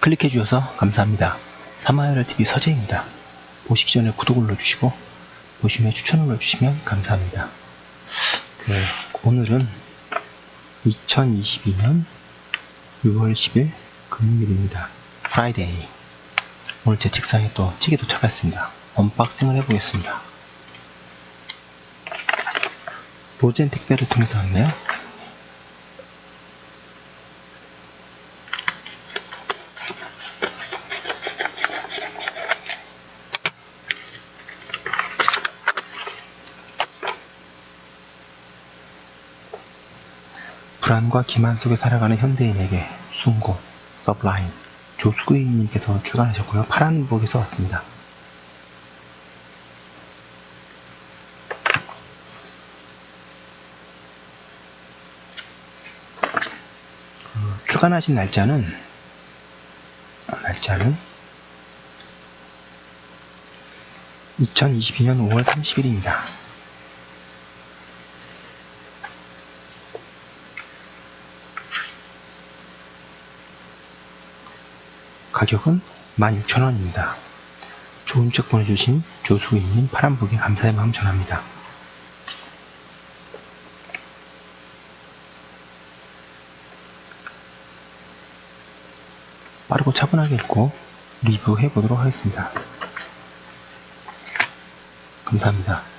클릭해 주셔서 감사합니다. 사마이얼 TV 서재입니다. 보시기 전에 구독을 눌러주시고 보시면 추천을 눌러주시면 감사합니다. 그 오늘은 2022년 6월 10일 금요일입니다. 프라이데이. 오늘 제 책상에 또 책이 도착했습니다. 언박싱을 해보겠습니다. 로젠 택배를 통해서 왔네요. 불안과 기만 속에 살아가는 현대인에게 순고, 서블라인, 조수구이님께서 출간하셨고요. 파란복에서 왔습니다. 어, 출간하신 날짜는 어, 날짜는 2022년 5월 30일입니다. 가격은 16,000원입니다. 좋은 책 보내주신 조수인님 파란복에 감사의 마음 전합니다. 빠르고 차분하게 읽고 리뷰해 보도록 하겠습니다. 감사합니다.